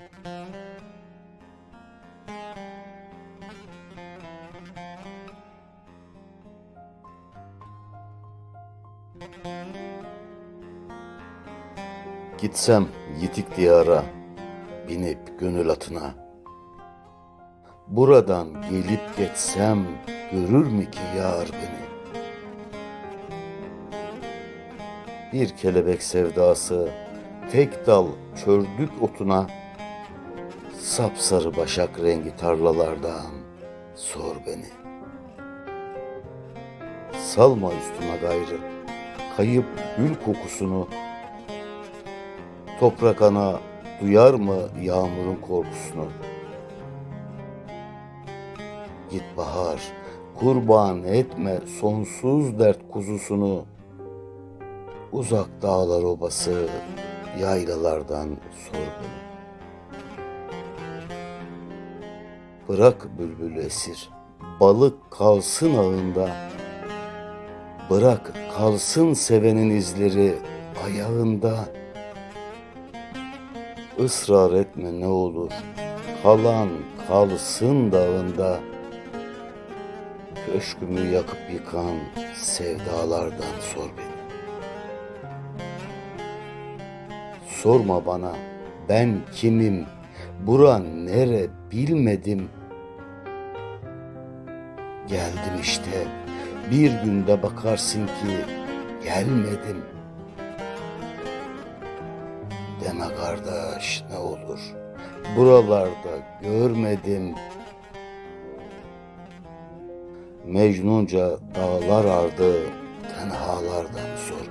Gitsem yitik diyara, binip gönül atına. Buradan gelip geçsem, görür mü ki yar beni? Bir kelebek sevdası, tek dal çördük otuna.'' Sapsarı başak rengi tarlalardan sor beni. Salma üstüme gayrı, kayıp gül kokusunu, Toprak ana duyar mı yağmurun korkusunu? Git bahar, kurban etme sonsuz dert kuzusunu. Uzak dağlar obası, yaylalardan sor beni. Bırak bülbül esir, balık kalsın ağında. Bırak kalsın sevenin izleri ayağında. Israr etme ne olur. Kalan kalsın dağında. Köşkümü yakıp yıkan sevdalardan sor beni. Sorma bana ben kimim, bura nere bilmedim. Geldim işte, bir günde bakarsın ki gelmedim.'' Deme kardeş ne olur. Buralarda görmedim. Mecnunca dağlar ardı tenhalardan sor.